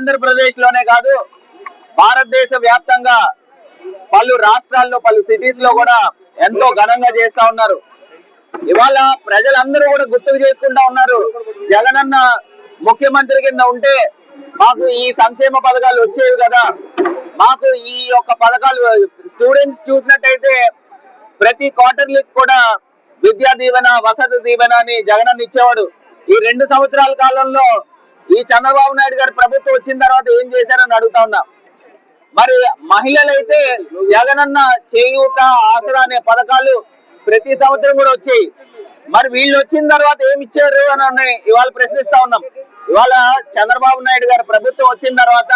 ఆంధ్రప్రదేశ్లోనే కాదు భారతదేశ వ్యాప్తంగా పలు రాష్ట్రాల్లో పలు సిటీస్లో కూడా ఎంతో ఘనంగా చేస్తా ఉన్నారు. ఇవాళ ప్రజలందరూ కూడా గుర్తుకు చేసుకుంటా ఉన్నారు జగనన్న ముఖ్యమంత్రి కింద ఉంటే మాకు ఈ సంక్షేమ పథకాలు వచ్చేవి కదా. మాకు ఈ యొక్క పథకాలు స్టూడెంట్స్ చూసినట్టయితే ప్రతి క్వార్టర్లీ కూడా విద్యా దీవెన వసతి దీవెన అని జగనన్న ఇచ్చేవాడు. ఈ రెండు సంవత్సరాల కాలంలో ఈ చంద్రబాబు నాయుడు గారు ప్రభుత్వం వచ్చిన తర్వాత ఏం చేశారని అడుగుతా ఉన్నా. మరి మహిళలైతే జగనన్న చేయూత ఆసరా అనే పథకాలు ప్రతి సంవత్సరం కూడా వచ్చాయి. మరి వీళ్ళు వచ్చిన తర్వాత ఏమి ఇచ్చారు అని ఇవాళ ప్రశ్నిస్తా ఉన్నాం. ఇవాళ చంద్రబాబు నాయుడు గారి ప్రభుత్వం వచ్చిన తర్వాత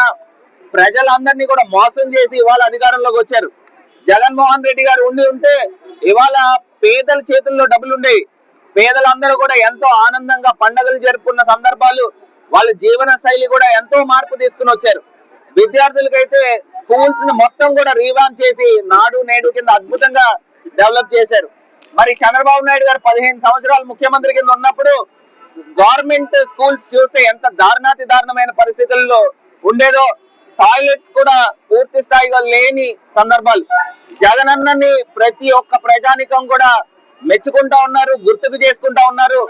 ప్రజలందరినీ కూడా మోసం చేసి ఇవాళ అధికారంలోకి వచ్చారు. జగన్మోహన్ రెడ్డి గారు ఉండి ఉంటే ఇవాళ పేదల చేతుల్లో డబ్బులు ఉండేవి పేదలందరూ కూడా ఎంతో ఆనందంగా పండగలు జరుపుకున్న సందర్భాలు వాళ్ళ జీవన శైలి కూడా ఎంతో మార్పు తీసుకుని వచ్చారు. విద్యార్థులకైతే స్కూల్స్ని మొత్తం కూడా రీవామ్ చేసి నాడు నేడు కింద అద్భుతంగా డెవలప్ చేశారు. మరి చంద్రబాబు నాయుడు గారు పదిహేను సంవత్సరాలు ముఖ్యమంత్రి కింద ఉన్నప్పుడు గవర్నమెంట్ స్కూల్స్ చూస్తే ఎంత దారుణాతి దారుణమైన పరిస్థితుల్లో ఉండేదో టాయిలెట్స్ కూడా పూర్తి స్థాయిగా లేని సందర్భాలు. జగనన్నని ప్రతి ఒక్క ప్రజానికం కూడా మెచ్చుకుంటా ఉన్నారు గుర్తుకు చేసుకుంటా ఉన్నారు.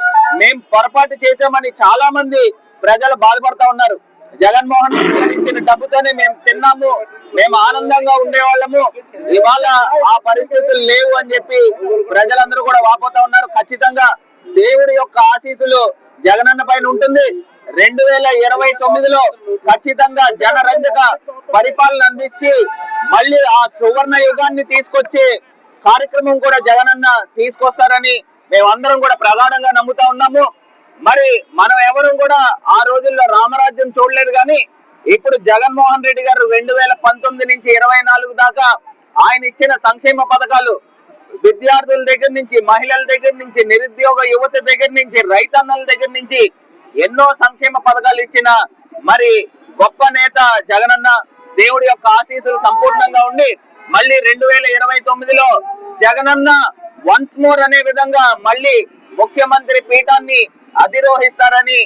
మేం పొరపాటు చేసామని చాలా మంది ప్రజలు బాధపడతా ఉన్నారు. జగన్మోహన్ రెడ్డి ఇచ్చిన డబ్బుతోనే మేము తిన్నాము మేము ఆనందంగా ఉండేవాళ్ళము. ఇవాళ ఆ పరిస్థితులు లేవు అని చెప్పి ప్రజలందరూ కూడా వాపోతా ఉన్నారు. ఖచ్చితంగా దేవుడి యొక్క ఆశీస్సులు జగనన్న పైన ఉంటుంది. రెండు వేల ఇరవై తొమ్మిదిలో ఖచ్చితంగా జనరంజక పరిపాలన అందించి మళ్ళీ ఆ సువర్ణ యుగాన్ని తీసుకొచ్చి కార్యక్రమం కూడా జగనన్న తీసుకొస్తారని మేమందరం కూడా ప్రధానంగా నమ్ముతా ఉన్నాము. మరి మనం ఎవరు కూడా ఆ రోజుల్లో రామరాజ్యం చూడలేదు కానీ ఇప్పుడు జగన్మోహన్ రెడ్డి గారు రెండు వేల పంతొమ్మిది నుంచి ఇరవై నాలుగు దాకా ఆయన ఇచ్చిన సంక్షేమ పథకాలు విద్యార్థుల దగ్గర నుంచి మహిళల దగ్గర నుంచి నిరుద్యోగ యువత దగ్గర నుంచి రైతన్నల దగ్గర నుంచి ఎన్నో సంక్షేమ పథకాలు ఇచ్చిన మరి గొప్ప నేత జగనన్న దేవుడి యొక్క ఆశీస్సులు సంపూర్ణంగా ఉండి మళ్ళీ రెండు వేల ఇరవై తొమ్మిదిలో జగనన్న వన్స్ మోర్ అనే విధంగా మళ్ళీ ముఖ్యమంత్రి పీఠాన్ని అధిరోహిస్తారని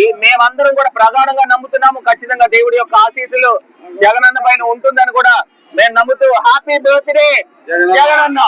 ఈ మేమందరం కూడా ప్రగాఢంగా నమ్ముతున్నాము. ఖచ్చితంగా దేవుడి యొక్క ఆశీస్సులు జగనన్న పైన ఉంటుందని కూడా మేము నమ్ముతూ హ్యాపీ బర్త్డే జగనన్న!